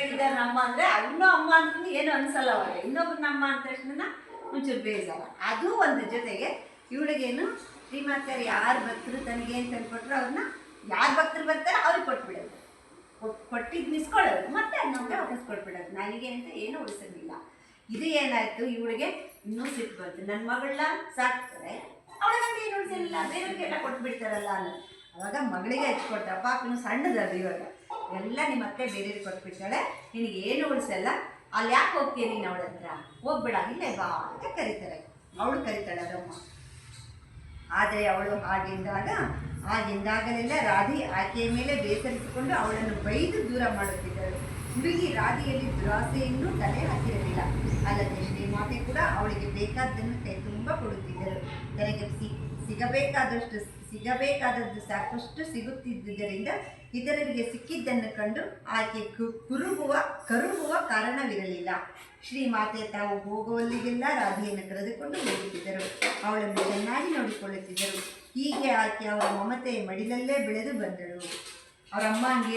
ಇದ್ದಾರೆ ನಮ್ಮ ಅಂದ್ರೆ ಅವನು ಅಮ್ಮ ಅಂದ್ರೂ ಏನು ಅನ್ಸಲ್ಲ ಅವಾಗ ಇನ್ನೊಬ್ರು ನಮ್ಮ ಅಂದ ತಕ್ಷಣ ಒಂಚೂರು ಬೇಜಾರ. ಅದು ಒಂದು ಜೊತೆಗೆ ಇವಳಿಗೇನು ಶ್ರೀಮಾತ್ಯರು ಯಾರು ಭಕ್ತರು ತನಗೆ ಏನು ತಂದ್ಕೊಟ್ರು ಅವ್ರನ್ನ, ಯಾರು ಭಕ್ತರು ಬರ್ತಾರೆ ಅವ್ರಿಗೆ ಕೊಟ್ಬಿಡೋದು. ಕೊಟ್- ಕೊಟ್ಟಿದ್ದು ಮಿಸ್ಕೊಳ್ಳೋದು. ಮತ್ತೆ ನಮಗೆ ವಾಪಸ್ ಕೊಟ್ಬಿಡೋದು. ನನಗೆ ಅಂತ ಏನು ಉಳಿಸೋದಿಲ್ಲ. ಇದು ಏನಾಯಿತು? ಇವಳಿಗೆ ಇನ್ನೂ ಸಿಟ್ಟು ಬಂತು. ನನ್ನ ಮಗಳನ್ನ ಸಾಕ್ತಾರೆ. ಅವಳಿಗೆ ಏನು ಉಳಿಸಲಿಲ್ಲ ಬೇರೆಯವ್ರಿಗೆಲ್ಲ ಕೊಟ್ಬಿಡ್ತಾರಲ್ಲ ಅನ್ನೋ ಅವಾಗ ಮಗಳಿಗೆ ಹಚ್ಕೊಟ್ಟ ಪಾಪ ನೀವು ಸಣ್ಣದದು ಇವಾಗ. ಎಲ್ಲ ನಿಮ್ಮ ಅತ್ತೆ ಬೇರೆ ಕೊಟ್ಬಿಟ್ಟಾಳೆ. ನಿನಗೆ ಏನು ಉಳಿಸಲ್ಲ ಅಲ್ಲಿ? ಯಾಕೆ ಹೋಗ್ತೀಯ ನೀನು ಅವಳ ಹತ್ರ? ಹೋಗ್ಬೇಡ, ಇಲ್ಲೇ ಬಾ ಅಂತ ಕರೀತಾರೆ. ಅವಳು ಕರೀತಾಳೆ ಅದಮ್ಮ ಆದರೆ ಅವಳು ಆಗಿಂದಾಗ ಆಗಿಂದಾಗಲೆಲ್ಲ ರಾಧಿ ಆಕೆಯ ಮೇಲೆ ಬೇಸರಿಸಿಕೊಂಡು ಅವಳನ್ನು ಬೈದು ದೂರ ಮಾಡುತ್ತಿದ್ದಳು. ಹುಡುಗಿ ರಾಧಿಯಲ್ಲಿ ದುರಾಸೆಯನ್ನು ತಲೆ ಹಾಕಿರಲಿಲ್ಲ. ಅಲ್ಲದೆ ಶ್ರೀಮಾತೆ ಕೂಡ ಅವಳಿಗೆ ಬೇಕಾದ್ದನ್ನು ಕೈ ತುಂಬ ಕೊಡುತ್ತಿದ್ದರು. ತನಗೆ ಸಿಗಬೇಕಾದಷ್ಟು ಸಿಗಬೇಕಾದದ್ದು ಸಾಕಷ್ಟು ಸಿಗುತ್ತಿದ್ದುದರಿಂದ ಇತರರಿಗೆ ಸಿಕ್ಕಿದ್ದನ್ನು ಕಂಡು ಆಕೆ ಕುರುಗುವ ಕರುಗುವ ಕಾರಣವಿರಲಿಲ್ಲ. ಶ್ರೀಮಾತೆ ತಾವು ಹೋಗುವಲ್ಲಿಗೆಲ್ಲ ರಾಧೆಯನ್ನು ಕರೆದುಕೊಂಡು ಹೋಗುತ್ತಿದ್ದರು. ಅವಳನ್ನು ಚೆನ್ನಾಗಿ ನೋಡಿಕೊಳ್ಳುತ್ತಿದ್ದರು. ಹೀಗೆ ಆಕೆ ಅವರ ಮಮತೆ ಮಡಿಲಲ್ಲೇ ಬೆಳೆದು ಬಂದಳು. ಅವರ ಅಮ್ಮ ಹಂಗೆ